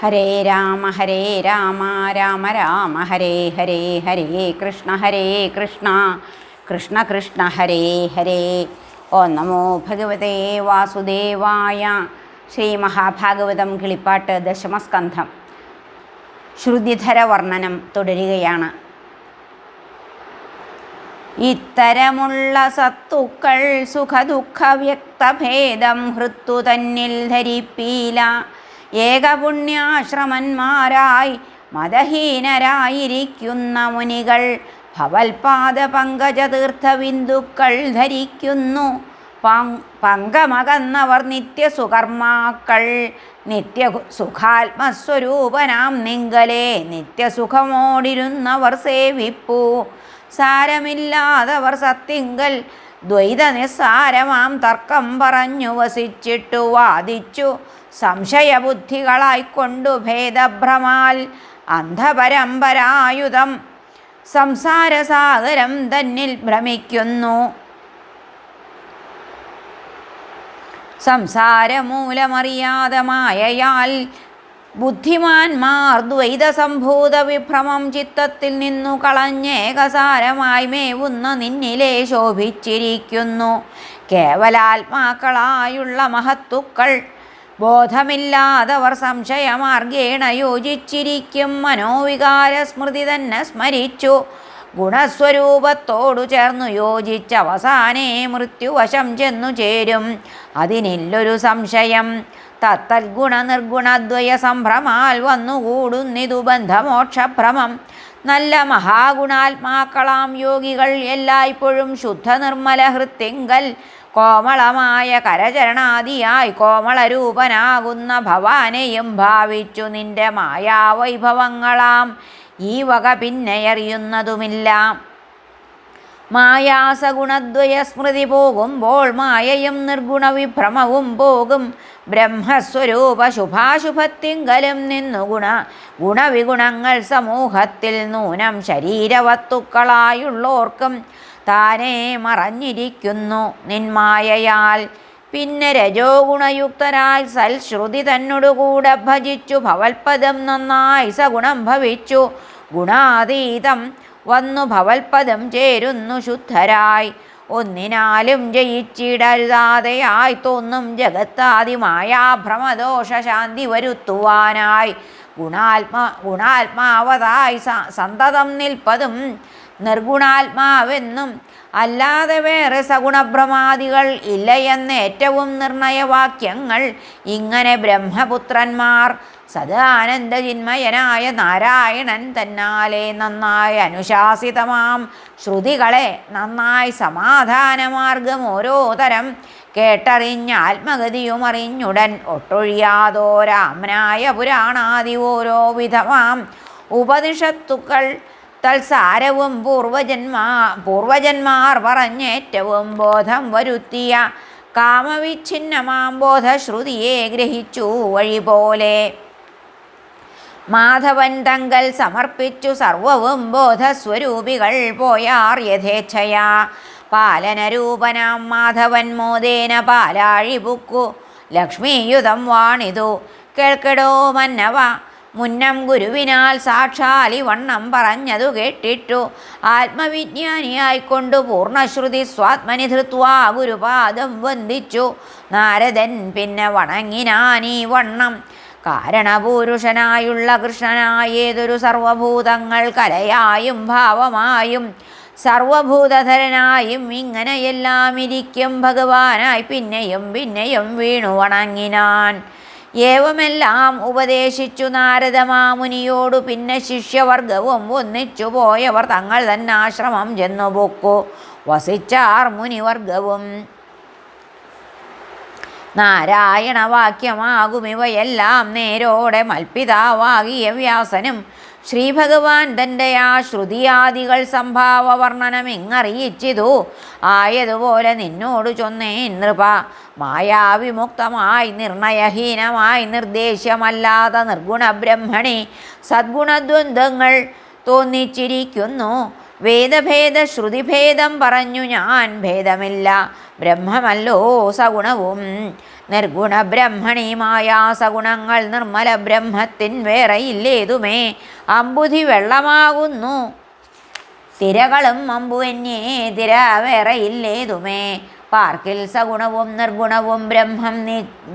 ഹരേ രാമ ഹരേ രാമ രാമ രാമ ഹരേ ഹരേ ഹരേ കൃഷ്ണ ഹരേ കൃഷ്ണ കൃഷ്ണ കൃഷ്ണ ഹരേ ഹരേ. ഓ നമോ ഭഗവതേ വാസുദേവായ ശ്രീ മഹാഭാഗവതം കിളിപ്പാട്ട് ദശമസ്കന്ധം. ശ്രുതിധര വർണനം തുടരുകയാണ്. ഇത്തരമുള്ള സത്തുക്കൾ സുഖദുഃഖ വ്യക്തഭേദം ഹൃത്തു തന്നിൽ ധരിപ്പീല. ഏകപുണ്യാശ്രമന്മാരായി മതഹീനരായിരിക്കുന്ന മുനികൾ ഭവൽപാദ പങ്കജതീർത്ഥബിന്ദുക്കൾ ധരിക്കുന്നു. പങ്- പങ്കമകന്നവർ നിത്യസുകർമാക്കൾ നിത്യ സുഖാത്മസ്വരൂപനാം നിങ്കലെ നിത്യസുഖമോടിരുന്നവർ സേവിപ്പൂ. സാരമില്ലാതവർ സത്യങ്കൽ ദ്വൈത നിസ്സാരമാം തർക്കം പറഞ്ഞു വസിച്ചിട്ടു വാദിച്ചു. സംശയബുദ്ധികളായിക്കൊണ്ടു ഭേദഭ്രമാൽ അന്ധപരമ്പരായുധം സംസാരസാഗരം തന്നിൽ ഭ്രമിക്കുന്നു. സംസാരമൂലമറിയാതെ മായയാൽ ബുദ്ധിമാന്മാർ ദ്വൈതസംഭൂത വിഭ്രമം ചിത്തത്തിൽ നിന്നു കളഞ്ഞേകസാരമായി മേവുന്ന നിന്നിലെ ശോഭിച്ചിരിക്കുന്നു. കേവലാത്മാക്കളായുള്ള മഹത്തുക്കൾ ബോധമില്ലാതവർ സംശയമാർഗേണ യോജിച്ചിരിക്കും. മനോവികാര സ്മൃതി തന്നെ സ്മരിച്ചു. ഗുണസ്വരൂപത്തോടു ചേർന്നു യോജിച്ച അവസാനേ മൃത്യുവശം ചെന്നു ചേരും. അതിനില്ലൊരു സംശയം. തത്തൽഗുണ നിർഗുണദ്വയ സംഭ്രമാൽ വന്നുകൂടുന്നിതു ബന്ധമോക്ഷഭ്രമം നല്ല മഹാഗുണാത്മാക്കളാം യോഗികൾ. എല്ലായ്പ്പോഴും ശുദ്ധ നിർമ്മല ഹൃത്തിങ്കൽ. കോമളമായ കരചരണാദിയായി കോമളരൂപനാകുന്ന ഭവാനെയും ഭാവിച്ചു നിന്റെ മായാവൈഭവങ്ങളാം. ഈ വക പിന്നെയറിയുന്നതുമില്ല മായാസഗുണദ്വയ സ്മൃതി പോകുമ്പോൾ മായയും നിർഗുണവിഭ്രമവും പോകും. ബ്രഹ്മസ്വരൂപ ശുഭാശുഭത്തിങ്കലും നിന്നു ഗുണ ഗുണവിഗുണങ്ങൾ സമൂഹത്തിൽ നൂനം ശരീരവത്തുക്കളായുള്ളോർക്കും. താനേ മറഞ്ഞിരിക്കുന്നു നിന്മായയാൽ. പിന്നെ രജോ ഗുണയുക്തരായി സൽശ്രുതി തന്നോടുകൂടെ ഭജിച്ചു ഭവൽപദം നന്നായി സഗുണം ഭവിച്ചു. ഗുണാതീതം വന്നു ഭവൽപദം ചേരുന്നു ശുദ്ധരായി. ഒന്നിനാലും ജയിച്ചിടരുതാതെയായി തോന്നും ജഗത്താദിമായ ഭ്രമദോഷ ശാന്തി വരുത്തുവാനായി. ഗുണാത്മ ഗുണാത്മാവതായി സന്തതം നിൽപ്പതും നിർഗുണാത്മാവെന്നും അല്ലാതെ വേറെ സഗുണഭ്രമാദികൾ എന്ന ഏറ്റവും നിർണയവാക്യങ്ങൾ ഇങ്ങനെ ബ്രഹ്മപുത്രന്മാർ സദാനന്ദജിന്മയനായ നാരായണൻ തന്നാലെ നന്നായി അനുശാസിതമാം. ശ്രുതികളെ നന്നായി സമാധാനമാർഗം ഓരോ തരം കേട്ടറിഞ്ഞ ആത്മഗതിയും അറിഞ്ഞുടൻ ഒട്ടൊഴിയാതോരാമനായ പുരാണാദി ഓരോ വിധമാം. ഉപനിഷത്തുക്കൾ തൽസാരവും പൂർവജന്മാ പൂർവജന്മാർ പറഞ്ഞേറ്റവും ബോധം വരുത്തിയ കാമവിച്ഛിന്നമാം ബോധശ്രുതിയെ ഗ്രഹിച്ചു വഴി പോലെ മാധവൻ തങ്കൽ സമർപ്പിച്ചു സർവവും ബോധസ്വരൂപികൾ പോയാർ യഥേച്ഛയാ. പാലനരൂപനാം മാധവൻ മോദേന പാലാഴി ബുക്കു ലക്ഷ്മീയുധം വാണിതു. കേൾക്കടോ മന്നവ മുന്നം ഗുരുവിനാൽ സാക്ഷാലി വണ്ണം പറഞ്ഞതു കേട്ടിട്ടു. ആത്മവിജ്ഞാനിയായിക്കൊണ്ടു പൂർണശ്രുതി സ്വാത്മനി ധൃത്വാ ഗുരുപാദം വന്ദിച്ചു. നാരദൻ പിന്നെ വണങ്ങിനാനീ വണ്ണം. കാരണപൂരുഷനായുള്ള കൃഷ്ണനായേതൊരു സർവഭൂതങ്ങൾ കലയായും ഭാവമായും സർവഭൂതധരനായും ഇങ്ങനെയെല്ലാം ഇരിക്കും ഭഗവാനായി പിന്നെയും പിന്നെയും വീണു വണങ്ങിനാൻ. ഏവമെല്ലാം ഉപദേശിച്ചു നാരദമാമുനിയോടു പിന്നെ ശിഷ്യവർഗവും ഒന്നിച്ചു പോയവർ തങ്ങൾ തന്നെ ആശ്രമം ചെന്നു പൊക്കു. വസിച്ചാർ മുനിവർഗവും നാരായണവാക്യമാകും ഇവയെല്ലാം നേരോടെ മൽപിതാവാകിയ വ്യാസനും ശ്രീഭഗവാൻ തന്റെ ആ ശ്രുതിയാദികൾ സംഭാവ വർണനം ഇങ്ങറിയിച്ചിതു ആയതുപോലെ നിന്നോട് ചൊന്നേൻ നൃപ മായാവിമുക്തമായി നിർണയഹീനമായി നിർദ്ദേശ്യമല്ലാത്ത നിർഗുണ ബ്രഹ്മണി സദ്ഗുണദ്വന്ദ്ങ്ങൾ തോന്നിച്ചിരിക്കുന്നു. വേദഭേദ ശ്രുതിഭേദം പറഞ്ഞു ഞാൻ ഭേദമില്ല ബ്രഹ്മമല്ലോ സഗുണവും. നിർഗുണ ബ്രഹ്മണിമായ സഗുണങ്ങൾ നിർമ്മല ബ്രഹ്മത്തിൻ വേറെയില്ലേതുമേ? അമ്പുധി വെള്ളമാകുന്നു. തിരകളും അമ്പുവന്യേ തിര വേറെയില്ലേതുമേ? പാർക്കിൽ സഗുണവും നിർഗുണവും ബ്രഹ്മം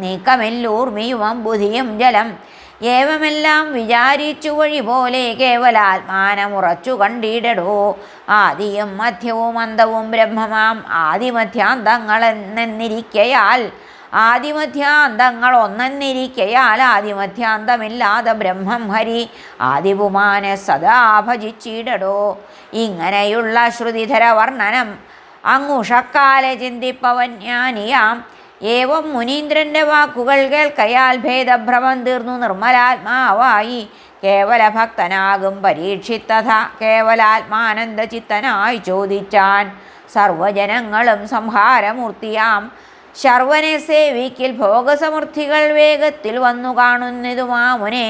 നീക്കമെല്ലൂർമിയും അമ്പുധിയും ജലം. ഏവമെല്ലാം വിചാരിച്ചു വഴി പോലെ കേവലാത്മാനമുറച്ചു കണ്ടിടടോ? ആദിയും മധ്യവും അന്തവും ബ്രഹ്മമാം ആദിമധ്യാന്തങ്ങളെന്നിരിക്കയാൽ ആദിമധ്യാന്തങ്ങൾ ഒന്നെന്നിരിക്കയാൽ ആദിമധ്യാന്തമില്ലാതെ ബ്രഹ്മം ഹരി. ആദിപുമാനെ സദാ ഭജിച്ചിടടോ. ഇങ്ങനെയുള്ള ശ്രുതിധര വർണനം അങ്ങുഷക്കാലെ ചിന്തിപ്പവൻ ജ്ഞാനിയാം. ഏവം മുനീന്ദ്രന്റെ വാക്കുകൾ കേൾക്കയാൽ ഭേദഭ്രമം തീർന്നു നിർമ്മലാത്മാവായി. കേവല ഭക്തനാകും പരീക്ഷിത്തഥ കേവലാത്മാനന്ദ ചിത്തനായി ചോദിച്ചാൻ സർവജനങ്ങളും സംഹാരമൂർത്തിയാം. ശർവനെ സേവിക്കിൽ ഭോഗസമൃദ്ധികൾ വേഗത്തിൽ വന്നു കാണുന്നതു മാമുനെ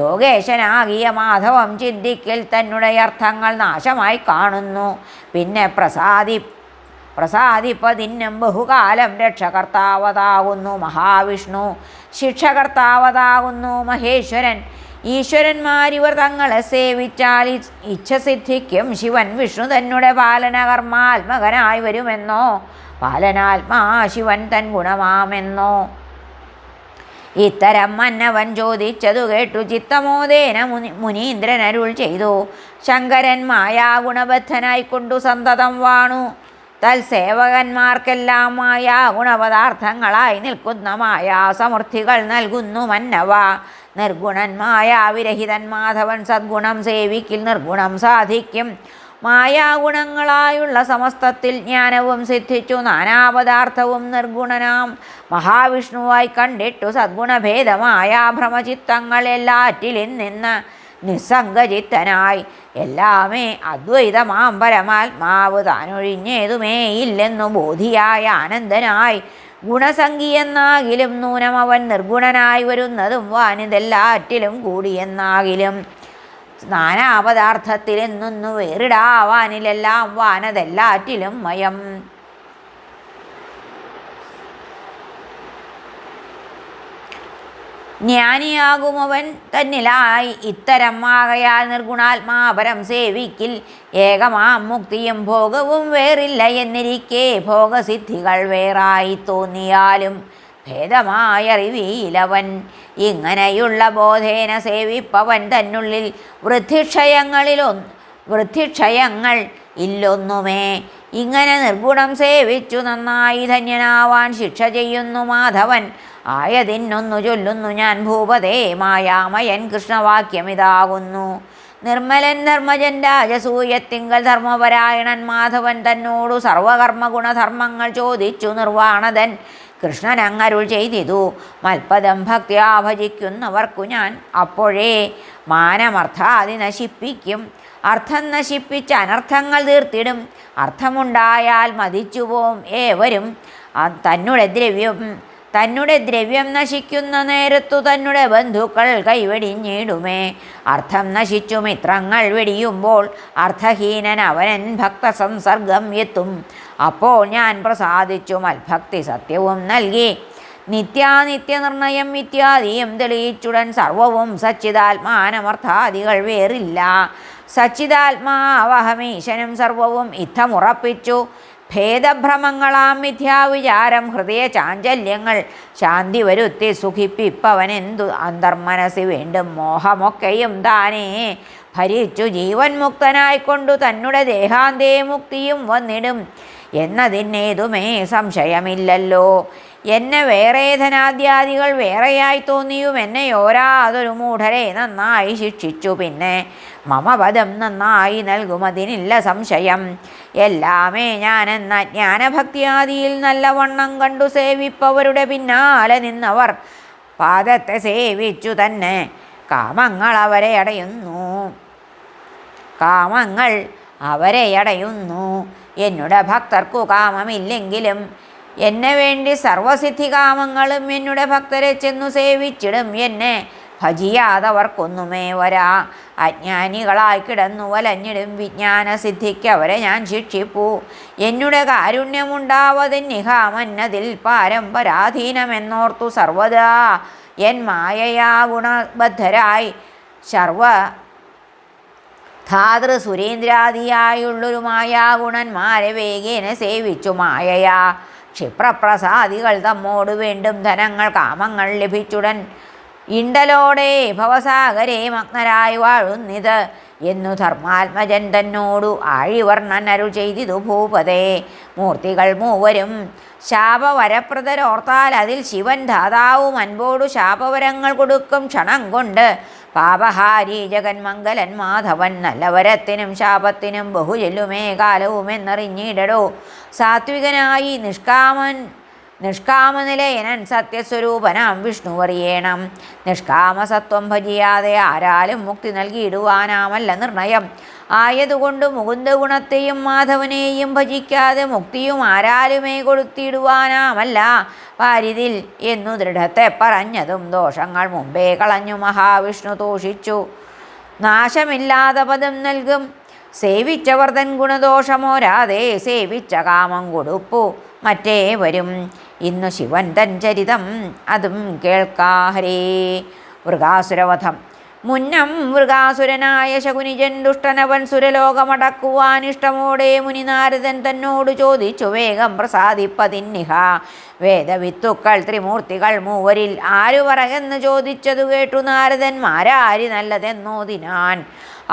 യോഗേശനാകിയ മാധവം ചിന്തിക്കൽ തന്നുടെ അർത്ഥങ്ങൾ നാശമായി കാണുന്നു. പിന്നെ പ്രസാദി പ്രസാദിപ്പതിന്നും ബഹുകാലം രക്ഷകർത്താവതാകുന്നു മഹാവിഷ്ണു. ശിക്ഷകർത്താവതാകുന്നു മഹേശ്വരൻ. ഈശ്വരന്മാരിവർ തങ്ങളെ സേവിച്ചാൽ ഇച്ഛസിദ്ധിക്കും ശിവൻ വിഷ്ണു തന്നെ പാലനകർമാത്മകനായി വരുമെന്നോ? പാലനാത്മാ ശിവൻ തൻ ഗുണമാമെന്നോ? ഇത്തരം മന്നവൻ ചോദിച്ചതു കേട്ടു ചിത്തമോദേന മുനി മുനീന്ദ്രൻ അരുൾ ചെയ്തു. ശങ്കരൻ മായാ ഗുണബദ്ധനായിക്കൊണ്ടു സന്തതം വാണു. തൽസേവകന്മാർക്കെല്ലാം മായാ ഗുണപദാർത്ഥങ്ങളായി നിൽക്കുന്ന മായാ സമൃദ്ധികൾ നൽകുന്നു മന്നവ. നിർഗുണൻ മായാവിരഹിതൻ മാധവൻ സദ്ഗുണം സേവിക്കിൽ നിർഗുണം സാധിക്കും. മായാഗുണങ്ങളായുള്ള സമസ്തത്തിൽ ജ്ഞാനവും സിദ്ധിച്ചു. നാനാപദാർത്ഥവും നിർഗുണനാം. മഹാവിഷ്ണുവായി കണ്ടിട്ടു സദ്ഗുണഭേദമായ ഭ്രമചിത്തങ്ങൾ എല്ലാറ്റിലും നിന്ന് നിസ്സംഗചിത്തനായി. എല്ലാമേ അദ്വൈതമാം പരമാത്മാവ് താനൊഴിഞ്ഞേതുമേ ഇല്ലെന്നു ബോധിയായ ആനന്ദനായി ഗുണസംഖ്യയെന്നാകിലും നൂനം അവൻ നിർഗുണനായി വരുന്നതും വാനിതെല്ലാറ്റിലും കൂടിയെന്നാകിലും നാനാപദാർത്ഥത്തിലെന്നൊന്നു വേറിടാവാനിലെല്ലാം വാനതെല്ലാറ്റിലും മയം. ജ്ഞാനിയാകുമവൻ തന്നിലായി ഇത്തരം ആകയാൽ നിർഗുണാത്മാപരം സേവിക്കിൽ ഏകമാം മുക്തിയും ഭോഗവും വേറില്ല എന്നിരിക്കെ ഭോഗസിദ്ധികൾ വേറായി തോന്നിയാലും ഭേദമായറിവീലവൻ ഇങ്ങനെയുള്ള ബോധേന സേവിപ്പവൻ തന്നുള്ളിൽ വൃദ്ധിക്ഷയങ്ങളിലൊന്ന് വൃദ്ധിക്ഷയങ്ങൾ ഇല്ലൊന്നുമേ. ഇങ്ങനെ നിർഗുണം സേവിച്ചു നന്നായി ധന്യനാവാൻ ശിക്ഷ ചെയ്യുന്നു മാധവൻ. ആയതിനൊന്നു ചൊല്ലുന്നു ഞാൻ ഭൂപതേ മായാമയൻ കൃഷ്ണവാക്യമിതാകുന്നു നിർമ്മലൻ ധർമ്മജൻ രാജസൂയത്തിങ്കൽ ധർമ്മപരായണൻ മാധവൻ തന്നോടു സർവകർമ്മ ഗുണധർമ്മങ്ങൾ ചോദിച്ചു നിർവാണതൻ. കൃഷ്ണൻ അങ്ങരുൾ ചെയ്തിതു. മൽപദം ഭക്തിയാ ഭജിക്കുന്നവർക്കു ഞാൻ അപ്പോഴേ മാനമർത്ഥാതി നശിപ്പിക്കും. അർത്ഥം നശിപ്പിച്ച് അനർത്ഥങ്ങൾ തീർത്തിടും. അർത്ഥമുണ്ടായാൽ മതിച്ചുപോം ഏവരും. തന്നുടെ ദ്രവ്യം തന്നുടെ ദ്രവ്യം നശിക്കുന്ന നേരത്തു തന്നുടെ ബന്ധുക്കൾ കൈവെടിഞ്ഞിടുമേ. അർത്ഥം നശിച്ചു മിത്രങ്ങൾ വെടിയുമ്പോൾ അർത്ഥഹീനൻ അവനൻ ഭക്തസംസർഗം എത്തും. അപ്പോൾ ഞാൻ പ്രസാദിച്ചു മത്ഭക്തി സത്യവും നൽകി. നിത്യാനിത്യനിർണയം ഇത്യാദിയും തെളിയിച്ചുടൻ സർവവും സച്ചിതാത്മാനമർത്ഥാദികൾ വേറില്ല. സച്ചിതാത്മാവഹമീശനും സർവവും ഇത്തമുറപ്പിച്ചു. ഭേദഭ്രമങ്ങളാം മിഥ്യാവിചാരം ഹൃദയ ചാഞ്ചല്യങ്ങൾ ശാന്തി വരുത്തി സുഖിപ്പിപ്പവനെന്തു അന്തർമനസ് വീണ്ടും മോഹമൊക്കെയും താനേ. ഭരിച്ചു ജീവൻ മുക്തനായിക്കൊണ്ടു തന്നുടെ ദേഹാന്തേ മുക്തിയും വന്നിടും. എന്നതിനേതുമേ സംശയമില്ലല്ലോ. എന്നെ വേറെ ധനാദ്യാദികൾ വേറെയായി തോന്നിയും എന്നെ യോരാതൊരു മൂഢരെ നന്നായി ശിക്ഷിച്ചു പിന്നെ മമപദം നന്നായി നൽകുമതിനില്ല സംശയം. എല്ലാമേ ഞാനെന്ന ജ്ഞാനഭക്തിയാദിയിൽ നല്ലവണ്ണം കണ്ടു സേവിപ്പവരുടെ പിന്നാലെ നിന്നവർ പാദത്തെ സേവിച്ചു തന്നെ. കാമങ്ങൾ അവരെ അടയുന്നു. കാമങ്ങൾ അവരെ അടയുന്നു. എന്നുടെ ഭക്തർക്കു കാമമില്ലെങ്കിലും എന്നെ വേണ്ടി സർവസിദ്ധി കാമങ്ങളും എന്നുടെ ഭക്തരെ ചെന്നു സേവിച്ചിടും. എന്നെ ഭജിയാതവർക്കൊന്നുമേ വരാ. അജ്ഞാനികളായി കിടന്നു വലഞ്ഞിടും. വിജ്ഞാന സിദ്ധിക്ക് അവരെ ഞാൻ ശിക്ഷിപ്പൂ. എന്നുടെ കാരുണ്യമുണ്ടാവതിന്നിഹാമന്നതിൽ പാരമ്പരാധീനമെന്നോർത്തു സർവദാ. എൻ മായയാ ഗുണബദ്ധരായി. സർവ ധാതൃ സുരേന്ദ്രാദിയായുള്ളൊരു മായാഗുണന്മാരെ വേഗേന സേവിച്ചു മായയാ. ക്ഷിപ്രപ്രസാദികൾ തമ്മോട് വീണ്ടും ധനങ്ങൾ കാമങ്ങൾ ലഭിച്ചുടൻ ഇണ്ടലോടെ ഭവസാഗരെ മഗ്നരായി വാഴുന്നിത് എന്നു ധർമാത്മജൻ തന്നോടു ആഴിവർണൻ അരുൾ ചെയ്തിതു ഭൂപതേ. മൂർത്തികൾ മൂവരും ശാപവരപ്രദരോർത്താൽ അതിൽ ശിവൻ ധാതാവും അൻപോടു ശാപവരങ്ങൾ കൊടുക്കും ക്ഷണം കൊണ്ട് പാപഹാരി ജഗന്മംഗലൻ മാധവൻ നല്ലവരത്തിനും ശാപത്തിനും ബഹുചെല്ലുമേ കാലവും എന്നറിഞ്ഞിടടോ സാത്വികനായി നിഷ്കാമൻ നിഷ്കാമനിലയനൻ സത്യസ്വരൂപനാം വിഷ്ണുവറിയേണം. നിഷ്കാമസത്വം ഭജിയാതെ ആരാലും മുക്തി നൽകിയിടുവാനാമല്ല നിർണയം. ആയതുകൊണ്ട് മുകുന്ദ ഗുണത്തെയും മാധവനെയും ഭജിക്കാതെ മുക്തിയും ആരാലുമേ കൊടുത്തിടുവാനാമല്ല പാരിതിൽ എന്നു ദൃഢത്തെ പറഞ്ഞതും ദോഷങ്ങൾ മുമ്പേ കളഞ്ഞു മഹാവിഷ്ണു തോഷിച്ചു നാശമില്ലാതെ പദം നൽകും. സേവിച്ചവർ തൻ ഗുണദോഷമോരാതെ സേവിച്ച കാമം കൊടുപ്പു. മറ്റേ വരും. ഇന്നു ശിവൻ തൻ ചരിതം അതും കേൾക്കാഹരേ മൃഗാസുരവധം. മുന്നം മൃഗാസുരനായ ശകുനിജൻ ദുഷ്ടനവൻ സുരലോകമടക്കുവാൻ ഇഷ്ടമോടെ മുനിനാരദൻ തന്നോട് ചോദിച്ചു വേഗം പ്രസാദിപ്പതിന്നിഹ. വേദവിത്തുക്കൾ ത്രിമൂർത്തികൾ മൂവരിൽ ആരു പറകെന്ന് ചോദിച്ചതു കേട്ടു നാരദന്മാരാരി നല്ലതെന്നോതിനാൻ.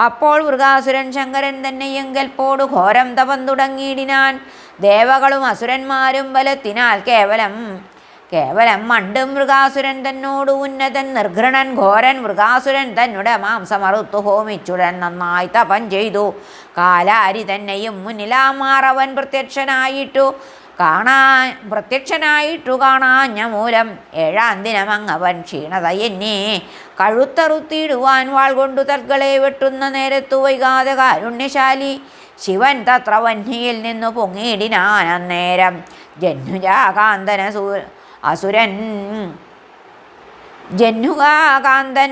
അപ്പോൾ മൃഗാസുരൻ ശങ്കരൻ തന്നെ എങ്കൽപ്പോടു ഘോരം തപം തുടങ്ങിയിടിനാൻ. ദേവകളും അസുരന്മാരും ബലത്തിനാൽ കേവലം കേവലം മണ്ടും മൃഗാസുരൻ തന്നോട് ഉന്നതൻ നിർഘൃണൻ ഘോരൻ മൃഗാസുരൻ തന്നുടെ മാംസമറുത്തു ഹോമിച്ചുടൻ നന്നായി തപം ചെയ്തു. കാലാരി തന്നെയും മുന്നിലാമാറവൻ പ്രത്യക്ഷനായിട്ടു. കാണാൻ പ്രത്യക്ഷനായിട്ടു കാണാഞ്ഞ മൂലം ഏഴാം ദിനമങ്ങവൻ ക്ഷീണത എന്നെ. കഴുത്തറുത്തിയിടുവാൻ വാൾ കൊണ്ടു തൽകളെ വെട്ടുന്ന നേരത്തു വൈകാതെ കാരുണ്യശാലി ശിവൻ തത്ര വന്യയിൽ നിന്നു പൊങ്ങിയിടിനാൻ അന്നേരം ജന്മുജാകാന്തന അസുരൻ ജന്മുകാകാന്തൻ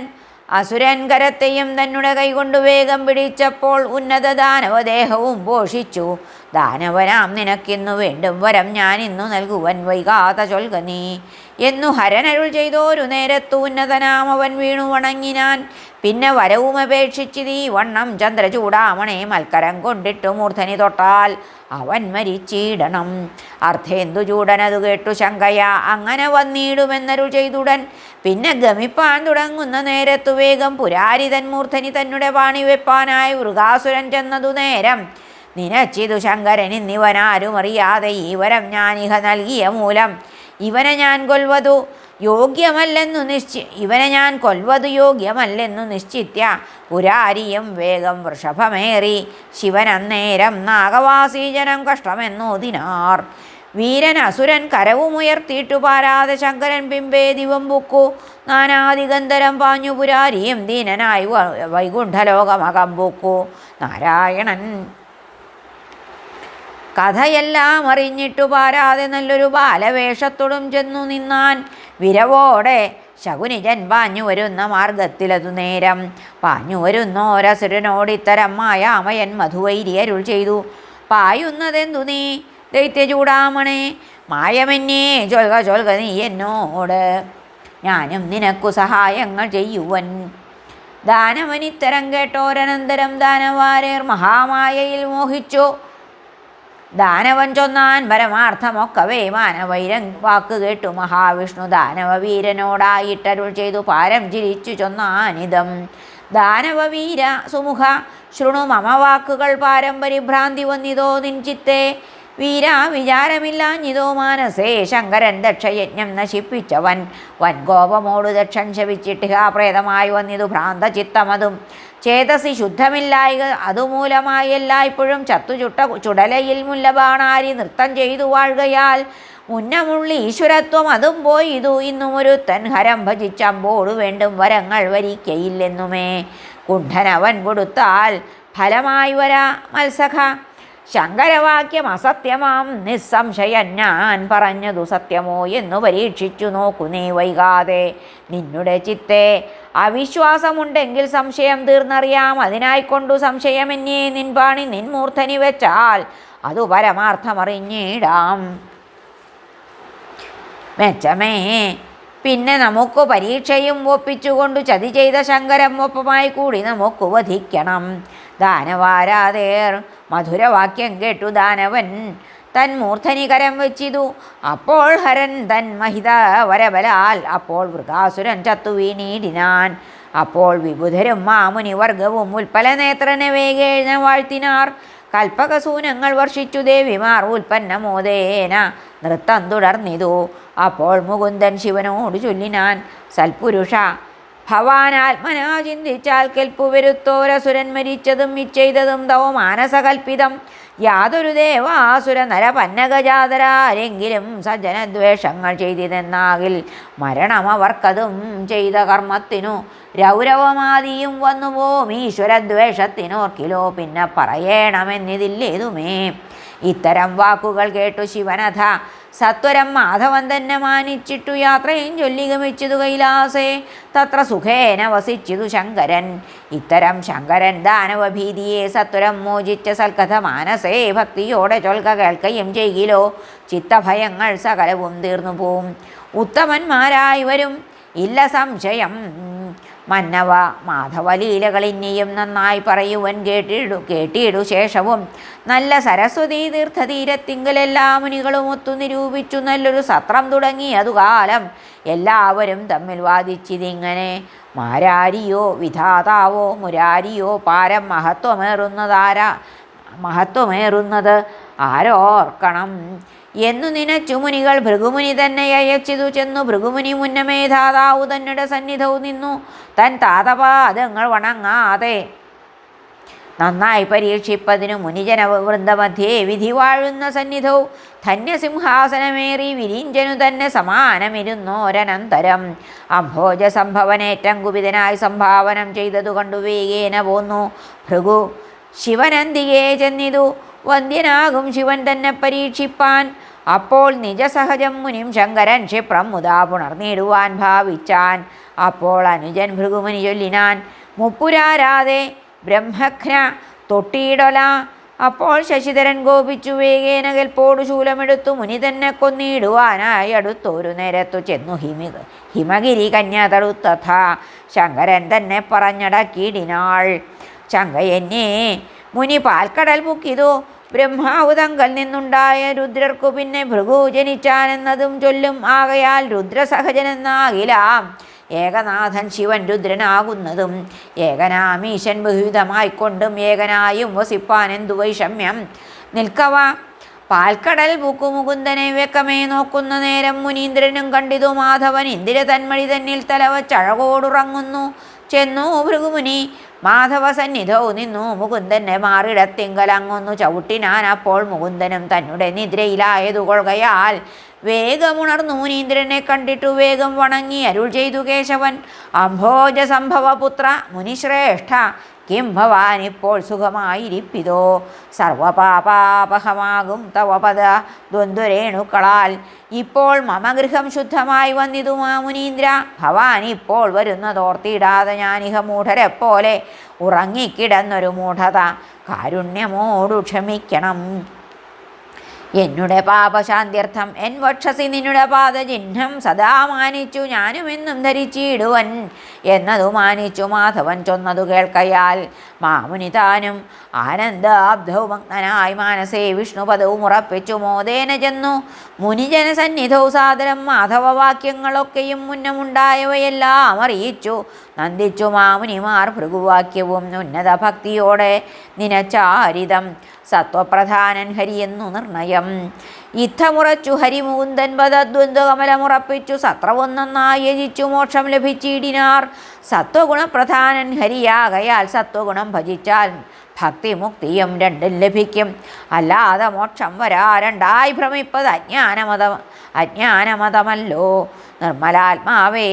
അസുരൻ കരത്തെയും തന്നെ കൈകൊണ്ടു വേഗം പിടിച്ചപ്പോൾ ഉന്നത ദാനവദേഹവും പോഷിച്ചു. ദാനവനാം നിനക്കിന്നു വേണ്ടും വരം ഞാൻ ഇന്നു നൽകുവൻ വൈകാത ചൊൽക നീ. എന്നു ഹരനരുൾ ചെയ്തോരു നേരത്തു ഉന്നതനാം അവൻ വീണു വണങ്ങിനാൻ. പിന്നെ വരവും അപേക്ഷിച്ചിതീ വണ്ണം ചന്ദ്രചൂടാമണേ മൽക്കരം കൊണ്ടിട്ടു മൂർധനി തൊട്ടാൽ അവൻ മരിച്ചിടണം. അർത്ഥേന്ദു ചൂടനതു കേട്ടു ശങ്കയ അങ്ങനെ വന്നിടുമെന്നരുൾ ചെയ്തുടൻ. പിന്നെ ഗമിപ്പാൻ തുടങ്ങുന്ന നേരത്തു വേഗം പുരാരിതൻ മൂർധനി തന്നെ പാണി വെപ്പാനായി മൃഗാസുരൻ ചെന്നതു നേരം നിനച്ചിതു ശങ്കരൻ ഇന്നിവനാരുമറിയാതെ ഈ വരം ഞാനിഹ നൽകിയ മൂലം. ഇവനെ ഞാൻ കൊൽവതു യോഗ്യമല്ലെന്നു നിശ്ചി ഇവനെ ഞാൻ കൊൽവതു യോഗ്യമല്ലെന്നു നിശ്ചിത്യ. പുരാരിയും വേഗം വൃഷഭമേറി. ശിവൻ അന്നേരം നാഗവാസീജനം കഷ്ടമെന്നോതിനാർ വീരൻ അസുരൻ കരവുമുയർത്തിയിട്ടു പാരാതെ ശങ്കരൻ പിമ്പേ ദിവം ബുക്കു നാനാദിഗന്ധരം പാഞ്ഞു പുരാരിയും ദീനനായി വൈകുണ്ഠലോകമകം ബുക്കു നാരായണൻ കഥയെല്ലാം അറിഞ്ഞിട്ടു പാരാതെ നല്ലൊരു ബാലവേഷത്തോടും ചെന്നു നിന്നാൻ വിരവോടെ ശകുനിജൻ പാഞ്ഞു വരുന്ന മാർഗത്തിലതു നേരം. പാഞ്ഞു വരുന്ന വരുന്നോരസുരനോടിത്തരം മായാമയൻ മധുവൈരിയരുൾ ചെയ്തു. പായുന്നതെന്തു നീ? ദൈത്യചൂടാമണേ മായമെന്നേ ചൊൽക ചൊൽക നീ എന്നോട്. ഞാനും നിനക്കു സഹായങ്ങൾ ചെയ്യുവൻ. ദാനവനിത്തരം കേട്ടോരനന്തരം ദാനവാരേർ മഹാമായയിൽ മോഹിച്ചു. ദാനവൻ ചൊന്നാൻ പരമാർത്ഥമൊക്കവേ മാനവൈരം വാക്ക് കേട്ടു മഹാവിഷ്ണു. ദാനവ വീരനോടായിട്ടരുൾ ചെയ്തു പാരം ചിരിച്ചു ചൊന്നാനിതം. ദാനവീര സുമുഖ ശൃണു മമ വാക്കുകൾ പാരം ഭ്രാന്തി വന്നിതോ നിൻചിത്തെ വീര വിചാരമില്ലാഞ്ഞിതോ മാനസേ ശങ്കരൻ ദക്ഷയജ്ഞം നശിപ്പിച്ചവൻ. വൻ വൻകോപമോട് ദക്ഷൻ ശവിച്ചിട്ട് പ്രേതമായി വന്നിതു ഭ്രാന്ത ചിത്തമതും ചേതസി ശുദ്ധമില്ലായ അതുമൂലമായി എല്ലായ്പ്പോഴും ചത്തുചുട്ട ചുടലയിൽ മുല്ലബാണാരി നൃത്തം ചെയ്തു വാഴുകയാൽ മുന്നമുള്ളി ഈശ്വരത്വം അതും പോയി ഇതു ഇന്നും ഒരു തൻ ഹരം ഭജിച്ചമ്പോടു വേണ്ടും വരങ്ങൾ വരിക്കയില്ലെന്നുമേ. കുണ്ഠനവൻ കൊടുത്താൽ ഫലമായി വരാ മത്സഖ. ശങ്കരവാക്യം അസത്യമാം. നിസ്സംശയൻ ഞാൻ പറഞ്ഞതു സത്യമോ എന്നു പരീക്ഷിച്ചു നോക്കു നീ വൈകാതെ. നിന്നുടെ ചിത്തെ അവിശ്വാസമുണ്ടെങ്കിൽ സംശയം തീർന്നറിയാം. അതിനായിക്കൊണ്ടു സംശയമെന്നേ നിൻപാണി നിൻമൂർധനി വെച്ചാൽ അതു പരമാർത്ഥമറിഞ്ഞിടാം. മെച്ചമേ പിന്നെ നമുക്ക് പരീക്ഷയും ഒപ്പിച്ചുകൊണ്ട് ചതി ചെയ്ത ശങ്കരം ഒപ്പമായി കൂടി നമുക്ക് വധിക്കണം. ദാനവാരാതേർ മധുരവാക്യം കേട്ടു ദാനവൻ. തൻ മൂർധനികരം വെച്ചിതു. അപ്പോൾ ഹരൻ തൻ മഹിത വരബലാൽ. അപ്പോൾ വൃതാസുരൻ ചത്തു വീണീടിനാൻ അപ്പോൾ വിബുധരും മാമുനിവർഗവും ഉൽപ്പലനേത്രനെ വേഗേഴ്ന വാഴ്ത്തിനാർ. കൽപ്പകസൂനങ്ങൾ വർഷിച്ചു ദേവിമാർ ഉൽപ്പന്നമോദേന നൃത്തം തുടർന്നിതു. അപ്പോൾ മുകുന്ദൻ ശിവനോട് ചൊല്ലിനാൻ. സൽപുരുഷ ഭവാനാത്മനാ ചിന്തിച്ചാൽ കെൽപ്പു വരുത്തോരസുരൻ മരിച്ചതും ഇച്ചെയ്തതും തവ മാനസകൽപ്പിതം. യാതൊരു ദേവാസുര നരപന്നഗജാതരാരെങ്കിലും സജ്ജനദ്വേഷങ്ങൾ ചെയ്തിതെന്നാകിൽ മരണം അവർക്കതും ചെയ്ത കർമ്മത്തിനു രൗരവമാദിയും വന്നുപോം ഈശ്വരദ്വേഷത്തിനോർക്കിലോ പിന്നെ പറയണമെന്നിതില്ലേതുമേ ഇത്തരം വാക്കുകൾ കേട്ടു ശിവനഥ സത്വരം മാധവൻ തന്നെ മാനിച്ചിട്ടു യാത്രയും ചൊല്ലി ഗമിച്ചതു കൈലാസേ. തത്ര സുഖേന വസിച്ചതു ശങ്കരൻ. ഇത്തരം ശങ്കരൻ ദാനവഭീതിയെ സത്വരം മോചിച്ച സൽക്കഥ മാനസേ. ഭക്തിയോടെ ചൊൽക കേൾക്കുകയും ചെയ്യിലോ. ചിത്തഭയങ്ങൾ സകലവും തീർന്നു പോവും ഉത്തമന്മാരായി വരും ഇല്ല സംശയം. മന്നവ മാധവലീലകളിന്നിയും നന്നായി പറയുവൻ കേട്ടിടു കേട്ടിയിടു ശേഷവും നല്ല സരസ്വതി തീർത്ഥതീരത്തിങ്കലെല്ലാ മുനികളും ഒത്തു നിരൂപിച്ചു നല്ലൊരു സത്രം തുടങ്ങി. അതുകാലം എല്ലാവരും തമ്മിൽ വാദിച്ചിതിങ്ങനെ മാരാരിയോ വിധാതാവോ മുരാരിയോ പാരം മഹത്വമേറുന്നതാരാ? മഹത്വമേറുന്നത് ആരോർക്കണം? എന്നു നിനച്ചു മുനികൾ ഭൃഗുമുനി തന്നെ അയച്ചിതു ചെന്നു. ഭൃഗുമുനി മുന്നമേ ധാതാവു തന്നെ സന്നിധവും നിന്നു. തൻ താതപാദങ്ങൾ വണങ്ങാതെ നന്നായി പരീക്ഷിപ്പതിനു മുനിജന വൃന്ദമധ്യേ വിധി വാഴുന്ന സന്നിധവും ധന്യസിംഹാസനമേറി വിരിഞ്ചനു തന്നെ സമാനമിരുന്നോരനന്തരം. അംഭോജ സംഭവനേറ്റം കുപിതനായി സംഭാവനം ചെയ്തതു കണ്ടു വേഗേന പോന്നു. ഭൃഗു ശിവനന്തികേ ചെന്നിതു. വന്ധ്യനാകും ശിവൻ തന്നെ പരീക്ഷിപ്പാൻ. അപ്പോൾ നിജസഹജം മുനിം ശങ്കരൻ ക്ഷിപ്രം മുതാ പുണർന്നിടുവാൻ ഭാവിച്ചാൻ. അപ്പോൾ അനുജൻ ഭൃഗുമുനി ചൊല്ലിനാൻ മുപ്പുരാരാതെ ബ്രഹ്മഘ്ന തൊട്ടിയിടല അപ്പോൾ ശശിധരൻ ഗോപിച്ചു വേഗേന കൽപ്പോടു ശൂലമെടുത്തു മുനി തന്നെ കൊന്നിടുവാനായി അടുത്തൊരു നേരത്തു ചെന്നു ഹിമി ഹിമഗിരി കന്യ തടുത്തഥ. ശങ്കരൻ തന്നെ പറഞ്ഞടക്കിയിടിനാൾ ചങ്കയെന്നെ മുനി പാൽക്കടൽ മുക്കിതു ബ്രഹ്മാവ് തങ്കൽ നിന്നുണ്ടായ രുദ്രർക്കു പിന്നെ ഭൃഗു ജനിച്ചാനെന്നതും ചൊല്ലും ആകയാൽ രുദ്രസഹജനെന്നാകിലാം. ഏകനാഥൻ ശിവൻ രുദ്രനാകുന്നതും ഏകനാമീശൻ ബഹുവിധമായിക്കൊണ്ടും ഏകനായും വസിപ്പാൻ എന്തു വൈഷമ്യം? നിൽക്കവ. പാൽക്കടൽ ബുക്കുമുകുന്ദനെ വെക്കമേ നോക്കുന്ന നേരം മുനീന്ദ്രനും കണ്ടിതു മാധവൻ. ഇന്ദിര തന്മണി തന്നിൽ തലവച്ചഴകോടുറങ്ങുന്നു ചെന്നു ഭൃഗുമുനി മാധവ സന്നിധവും നിന്നു. മുകുന്ദനെ മാറിടത്തിങ്കലങ്ങൊന്നു ചവിട്ടിനാൻ അപ്പോൾ മുകുന്ദനും തന്നെ നിദ്രയിലായതു കൊള്ളുകയാൽ വേഗമുണർന്നു. മുനീന്ദ്രനെ കണ്ടിട്ടു വേഗം വണങ്ങി അരുൾ ചെയ്തു കേശവൻ. അംഭോജ സംഭവപുത്ര മുനിശ്രേഷ്ഠ കിം ഭവാൻ ഇപ്പോൾ സുഖമായിരിപ്പിതോ? സർവപാപാപഹമാകും തവ പദ ദ്വന്ദ്വരേണുക്കളാൽ. ഇപ്പോൾ മമ ഗൃഹം ശുദ്ധമായി വന്നിതു മാമുനീന്ദ്ര ഭവാൻ ഇപ്പോൾ വരുന്നതോർത്തിയിടാതെ ഞാനിഹ മൂഢരെപ്പോലെ ഉറങ്ങിക്കിടന്നൊരു മൂഢത. കാരുണ്യമോടു ക്ഷമിക്കണം. എന്നുടെ പാപശാന്ത്യർത്ഥം എൻ വക്ഷസി നിന്നുടെ പാദചിഹ്നം സദാ മാനിച്ചു ഞാനും എന്നും ധരിച്ചിടുവൻ എന്നതു മാനിച്ചു മാധവൻ ചൊന്നതു കേൾക്കയാൽ. മാമുനി താനും ആനന്ദാബ്ധവുമഗ്നായി മാനസേ വിഷ്ണുപദവും ഉറപ്പിച്ചു മോദേന ചെന്നു. മുനിജന സന്നിധവും സാദരം മാധവവാക്യങ്ങളൊക്കെയും മുന്നമുണ്ടായവയെല്ലാം അറിയിച്ചു. നന്ദിച്ചു മാമുനിമാർ ഭൃഗുവാക്യവും ഉന്നത ഭക്തിയോടെ നിനച്ചാരിതം. സത്വപ്രധാനൻ ഹരിയെന്നു നിർണയം. ഇത്തമുറച്ചു ഹരിമുകുന്ദൻ പദദ്വന്ദ്വകമലമുറപ്പിച്ചു സത്രവും നന്നായി യജിച്ചു മോക്ഷം ലഭിച്ചിടിനാർ. സത്വഗുണപ്രധാനൻ ഹരിയാകയാൽ സത്വഗുണം ഭജിച്ചാൽ ഭക്തിമുക്തിയും രണ്ടും ലഭിക്കും. അല്ലാതെ മോക്ഷം വരാ രണ്ടായി ഭ്രമിപ്പത് അജ്ഞാനമത അജ്ഞാനമതമല്ലോ. നിർമ്മലാത്മാവേ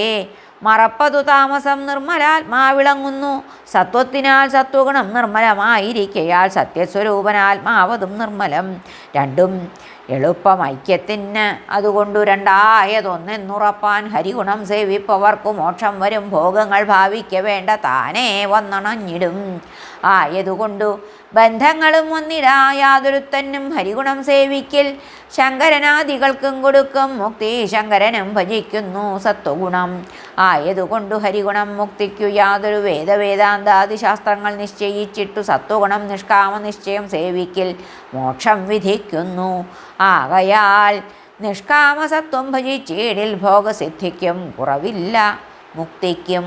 മറപ്പതു താമസം നിർമ്മലാത്മാവിളങ്ങുന്നു സത്വത്തിനാൽ സത്വഗുണം നിർമ്മലമായിരിക്കയാൽ സത്യസ്വരൂപനാത്മാവതും നിർമ്മലം രണ്ടും എളുപ്പം ഐക്യത്തിന്. അതുകൊണ്ടു രണ്ടായതൊന്നെന്നുറപ്പാൻ ഹരിഗുണം സേവിപ്പവർക്കു മോക്ഷം വരും. ഭോഗങ്ങൾ ഭാവിക്ക വേണ്ട താനേ വന്നണഞ്ഞിടും. ആയതുകൊണ്ടു ബന്ധങ്ങളും ഒന്നിടാ യാതൊരുത്തനും ഹരിഗുണം സേവിക്കൽ ശങ്കരനാദികൾക്കും കൊടുക്കും മുക്തി ശങ്കരനും ഭജിക്കുന്നു സത്വഗുണം. ആയതുകൊണ്ടു ഹരിഗുണം മുക്തിക്കു യാതൊരു വേദവേദാന്താദി ശാസ്ത്രങ്ങൾ നിശ്ചയിച്ചിട്ടു സത്വഗുണം നിഷ്കാമ നിശ്ചയം സേവിക്കൽ മോക്ഷം വിധിക്കുന്നു. ആകയാൽ നിഷ്കാമസത്വം ഭജിച്ചീടിൽ ഭോഗസിദ്ധിക്കും കുറവില്ല മുക്തിക്കും.